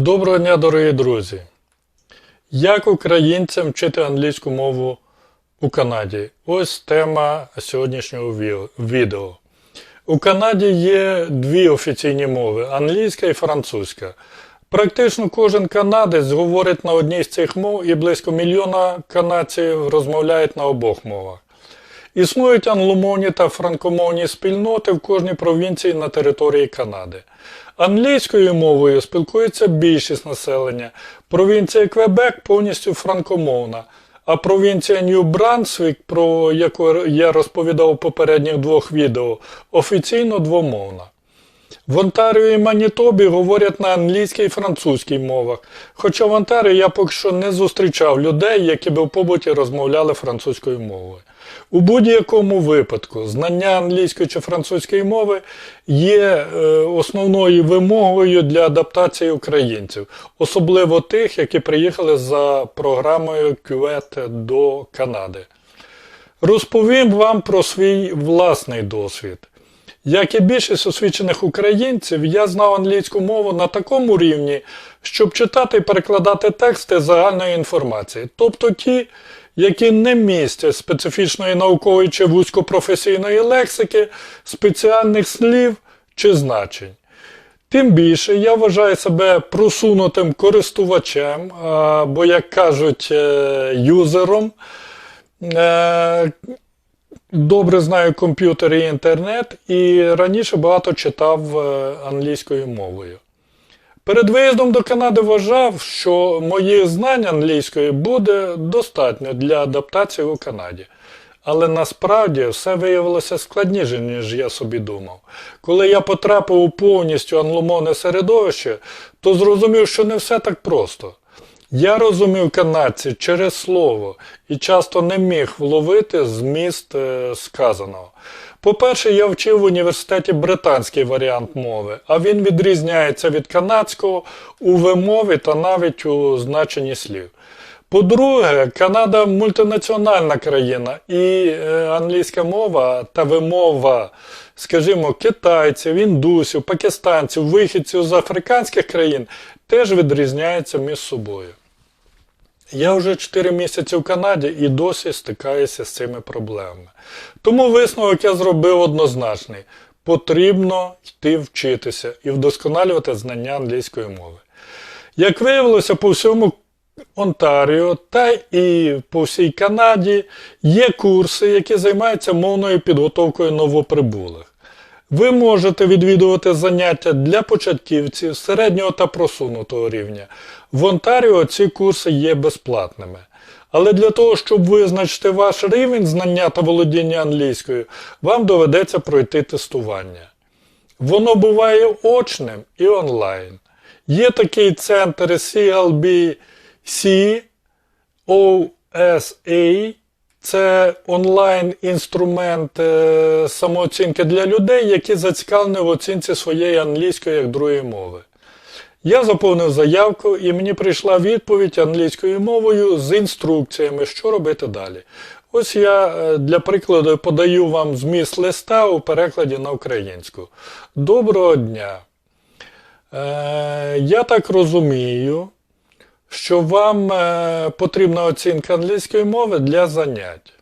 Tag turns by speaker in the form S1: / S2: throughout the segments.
S1: Доброго дня, дорогі друзі! Як українцям вчити англійську мову у Канаді? Ось тема сьогоднішнього відео. У Канаді є дві офіційні мови англійська і французька. Практично кожен канадець говорить на одній з цих мов і близько мільйона канадців розмовляють на обох мовах. Існують англомовні та франкомовні спільноти в кожній провінції на території Канади. Англійською мовою спілкується більшість населення. Провінція Квебек повністю франкомовна, а провінція Нью-Брансвік, про яку я розповідав у попередніх двох відео, офіційно двомовна. В Онтаріо і Манітобі говорять на англійській і французькій мовах, хоча в Онтаріо я поки що не зустрічав людей, які би в побуті розмовляли французькою мовою. У будь-якому випадку знання англійської чи французької мови є е, основною вимогою для адаптації українців, особливо тих, які приїхали за програмою QET до Канади. Розповім вам про свій власний досвід. Як і більшість освічених українців, я знав англійську мову на такому рівні, щоб читати і перекладати тексти загальної інформації, тобто ті, які не містять специфічної наукової чи вузькопрофесійної лексики, спеціальних слів чи значень. Тим більше я вважаю себе просунутим користувачем, або, як кажуть, е, юзером. Добре знаю комп'ютер і інтернет, і раніше багато читав е, англійською мовою. Перед виїздом до Канади вважав, що моїх знань англійської буде достатньо для адаптації у Канаді. Але насправді все виявилося складніше, ніж я собі думав. Коли я потрапив у повністю англомовне середовище, то зрозумів, що не все так просто. Я розумів канадці через слово і часто не міг вловити зміст е, сказаного. По-перше, я вчив в університеті британський варіант мови, а він відрізняється від канадського у вимові та навіть у значенні слів. По-друге, Канада мультинаціональна країна, і е, англійська мова та вимова, скажімо, китайців, індусів, пакистанців, вихідців з африканських країн теж відрізняються між собою. Я вже 4 місяці в Канаді і досі стикаюся з цими проблемами. Тому висновок я зробив однозначний: потрібно йти вчитися і вдосконалювати знання англійської мови. Як виявилося, по всьому Онтаріо та і по всій Канаді є курси, які займаються мовною підготовкою новоприбулих. Ви можете відвідувати заняття для початківців середнього та просунутого рівня. В Онтаріо ці курси є безплатними. Але для того, щоб визначити ваш рівень знання та володіння англійською, вам доведеться пройти тестування. Воно буває очним і онлайн. Є такий центр CLBC OSA, це онлайн-інструмент е, самооцінки для людей, які зацікавлені в оцінці своєї англійської як другої мови. Я заповнив заявку і мені прийшла відповідь англійською мовою з інструкціями, що робити далі. Ось я е, для прикладу подаю вам зміст листа у перекладі на українську. Доброго дня! Е, я так розумію, що вам е, потрібна оцінка англійської мови для занять.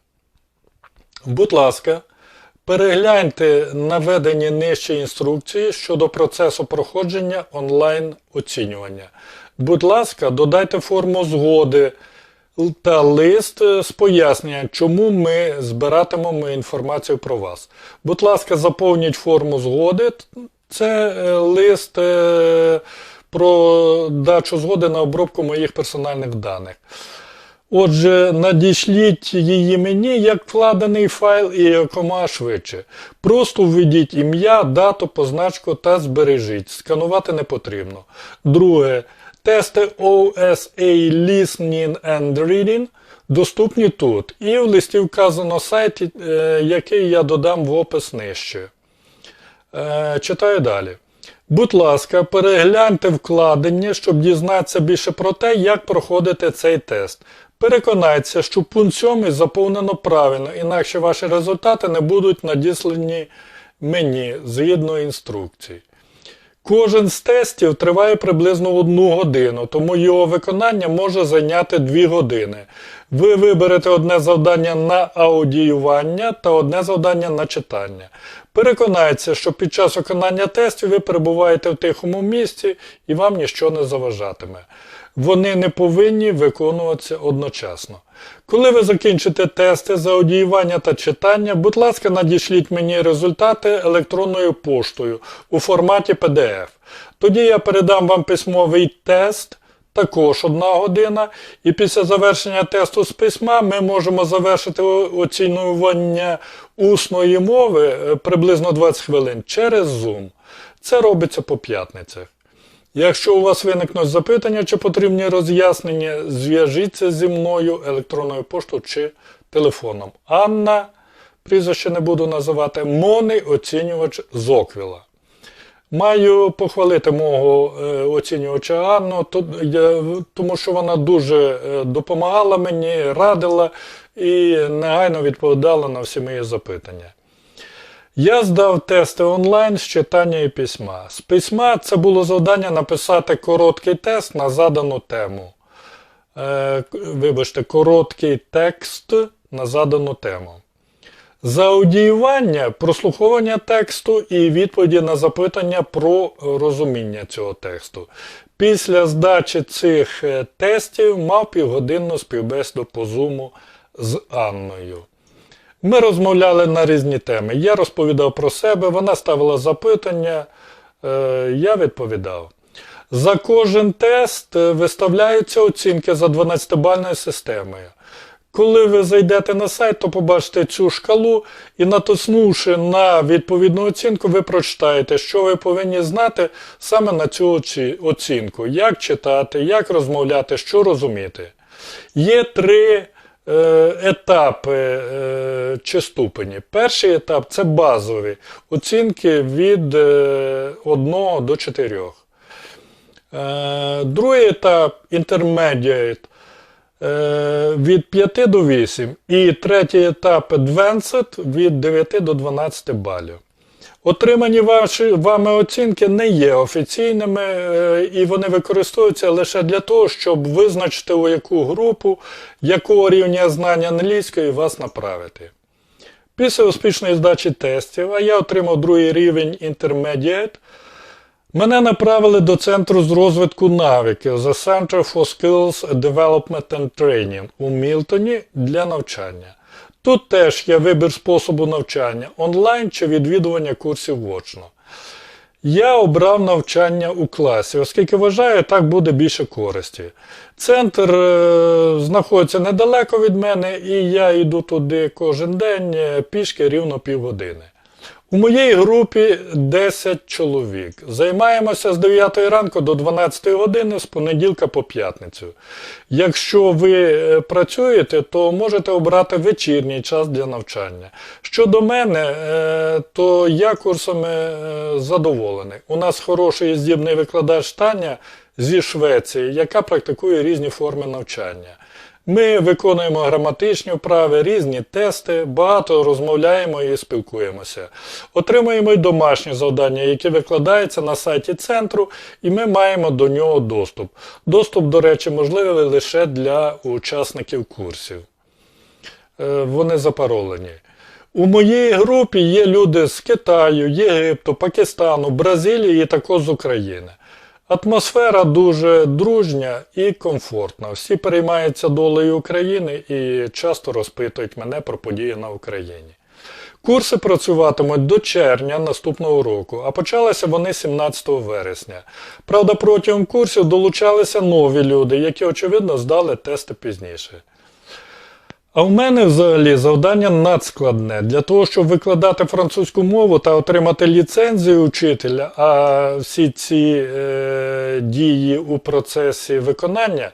S1: Будь ласка, перегляньте наведені нижче інструкції щодо процесу проходження онлайн оцінювання. Будь ласка, додайте форму згоди та лист з поясненням, чому ми збиратимемо інформацію про вас. Будь ласка, заповніть форму згоди. Це е, лист е, про дачу згоди на обробку моїх персональних даних. Отже, надішліть її мені як вкладений файл і якомога швидше. Просто введіть ім'я, дату, позначку та збережіть. Сканувати не потрібно. Друге. Тести OSA Listening and Reading доступні тут. І в листі вказано сайт, е, який я додам в опис нижче. Е, Читаю далі. Будь ласка, перегляньте вкладення, щоб дізнатися більше про те, як проходити цей тест. Переконайтеся, що пункт 7 заповнено правильно, інакше ваші результати не будуть надіслані мені згідно інструкцій. Кожен з тестів триває приблизно одну годину, тому його виконання може зайняти 2 години. Ви виберете одне завдання на аудіювання та одне завдання на читання. Переконайтеся, що під час виконання тестів ви перебуваєте в тихому місці і вам нічого не заважатиме. Вони не повинні виконуватися одночасно. Коли ви закінчите тести з аудіювання та читання, будь ласка, надішліть мені результати електронною поштою у форматі PDF. Тоді я передам вам письмовий тест, також одна година, і після завершення тесту з письма ми можемо завершити оцінювання усної мови е, приблизно 20 хвилин через Zoom. Це робиться по п'ятницях. Якщо у вас виникнуть запитання чи потрібні роз'яснення, зв'яжіться зі мною електронною поштою чи телефоном. Анна, прізвище не буду називати, Мони оцінювач Зоквіла. Маю похвалити мого е, оцінювача Анну, тому що вона дуже е, допомагала мені, радила і негайно відповідала на всі мої запитання. Я здав тести онлайн з читання і письма. З письма це було завдання написати короткий тест на задану тему. Е, вибачте, короткий текст на задану тему. За аудіювання, прослуховування тексту і відповіді на запитання про розуміння цього тексту. Після здачі цих е, тестів мав півгодинну співбесіду по зуму з Анною. Ми розмовляли на різні теми. Я розповідав про себе, вона ставила запитання, е, я відповідав. За кожен тест е, виставляються оцінки за 12-бальною системою. Коли ви зайдете на сайт, то побачите цю шкалу і натиснувши на відповідну оцінку, ви прочитаєте, що ви повинні знати саме на цю оцінку, як читати, як розмовляти, що розуміти. Є три етапи е, чи ступені. Перший етап це базові оцінки від е, 1 до 4. Е, другий етап intermediate е, від 5 до 8. І третій етап advanced від 9 до 12 балів. Отримані ваші, вами оцінки не є офіційними, е, і вони використовуються лише для того, щоб визначити, у яку групу, якого рівня знання англійської вас направити. Після успішної здачі тестів, а я отримав другий рівень Intermediate, Мене направили до центру з розвитку навиків The Center for Skills Development and Training у Мілтоні для навчання. Тут теж є вибір способу навчання онлайн чи відвідування курсів очно. Я обрав навчання у класі, оскільки вважаю, так буде більше користі. Центр е, знаходиться недалеко від мене, і я йду туди кожен день е, пішки рівно півгодини. У моїй групі 10 чоловік. Займаємося з 9 ранку до 12 години з понеділка по п'ятницю. Якщо ви е, працюєте, то можете обрати вечірній час для навчання. Щодо мене, е, то я курсами е, задоволений. У нас хороший і здібний викладач Таня зі Швеції, яка практикує різні форми навчання. Ми виконуємо граматичні вправи, різні тести, багато розмовляємо і спілкуємося. Отримуємо й домашні завдання, які викладаються на сайті центру, і ми маємо до нього доступ. Доступ, до речі, можливий лише для учасників курсів. Е, Вони запаролені. У моїй групі є люди з Китаю, Єгипту, Пакистану, Бразилії і також з України. Атмосфера дуже дружня і комфортна. Всі переймаються долею України і часто розпитують мене про події на Україні. Курси працюватимуть до червня наступного року, а почалися вони 17 вересня. Правда, протягом курсів долучалися нові люди, які, очевидно, здали тести пізніше. А в мене взагалі завдання надскладне. Для того, щоб викладати французьку мову та отримати ліцензію учителя, а всі ці е, дії у процесі виконання,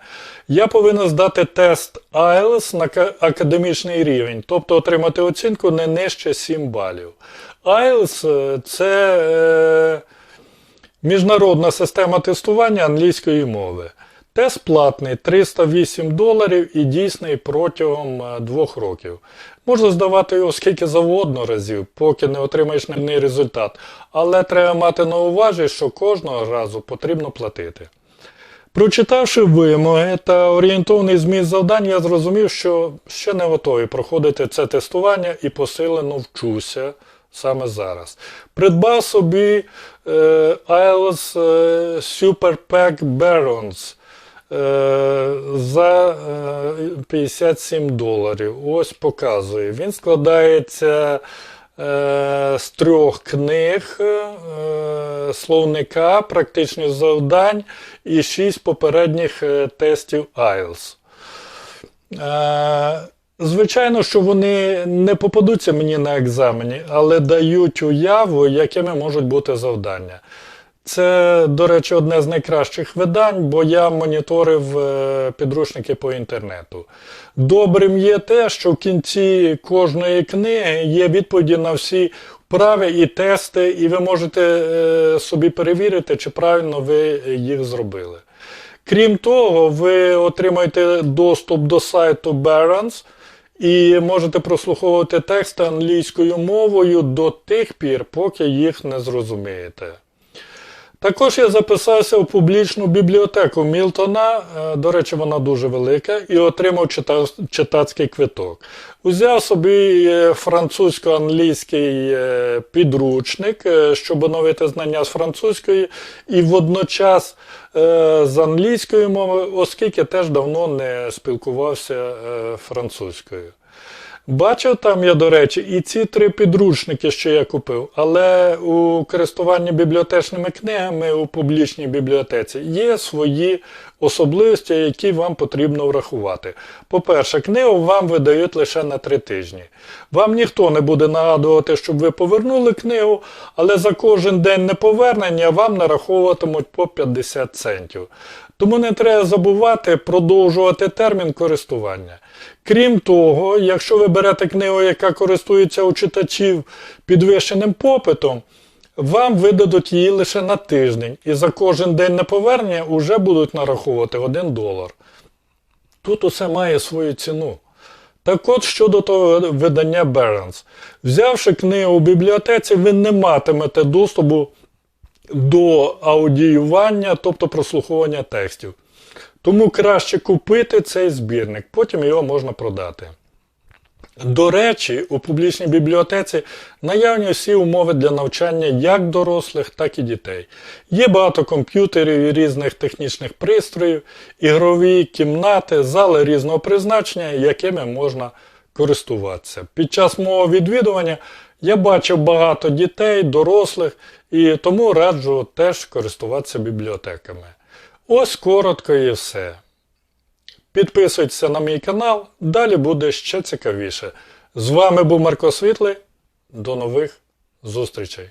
S1: я повинен здати тест IELTS на академічний рівень, тобто отримати оцінку не нижче 7 балів. IELTS е, – це е, міжнародна система тестування англійської мови. Тест платний 308 доларів і дійсний протягом е, двох років. Можна здавати його скільки завгодно разів, поки не отримаєш нульний результат. Але треба мати на увазі, що кожного разу потрібно платити. Прочитавши вимоги та орієнтовний зміст завдань, я зрозумів, що ще не готовий проходити це тестування і посилено вчуся саме зараз. Придбав собі е, IELTS е, Super Pack Barons е, за е, 57 доларів. Ось показую. Він складається е, з трьох книг, е, словника, практичних завдань і шість попередніх е, тестів IELTS. Е, Звичайно, що вони не попадуться мені на екзамені, але дають уяву, якими можуть бути завдання. Це, до речі, одне з найкращих видань, бо я моніторив е, підручники по інтернету. Добрим є те, що в кінці кожної книги є відповіді на всі вправи і тести, і ви можете е, собі перевірити, чи правильно ви їх зробили. Крім того, ви отримаєте доступ до сайту Barron's і можете прослуховувати тексти англійською мовою до тих пір, поки їх не зрозумієте. Також я записався в публічну бібліотеку Мілтона, е, до речі, вона дуже велика, і отримав читацький квиток. Узяв собі е, французько-англійський е, підручник, щоб оновити знання з французької, і водночас з англійської мови, оскільки теж давно не спілкувався французькою. Бачив там я, до речі, і ці три підручники, що я купив, але у користуванні бібліотечними книгами у публічній бібліотеці є свої особливості, які вам потрібно врахувати. По-перше, книгу вам видають лише на три тижні. Вам ніхто не буде нагадувати, щоб ви повернули книгу, але за кожен день неповернення вам нараховуватимуть по 50 центів. Тому не треба забувати продовжувати термін користування. Крім того, якщо ви берете книгу, яка користується у читачів підвищеним попитом, вам видадуть її лише на тиждень, і за кожен день неповернення вже будуть нараховувати 1 долар. Тут усе має свою ціну. Так от щодо того видання Barron's. Взявши книгу у бібліотеці, ви не матимете доступу до аудіювання, тобто прослуховування текстів. Тому краще купити цей збірник, потім його можна продати. До речі, у публічній бібліотеці наявні всі умови для навчання як дорослих, так і дітей. Є багато комп'ютерів і різних технічних пристроїв, ігрові кімнати, зали різного призначення, якими можна користуватися. Під час мого відвідування я бачив багато дітей, дорослих, і тому раджу теж користуватися бібліотеками. Ось коротко і все. Підписуйтеся на мій канал, далі буде ще цікавіше. З вами був Марко Світлий. До нових зустрічей!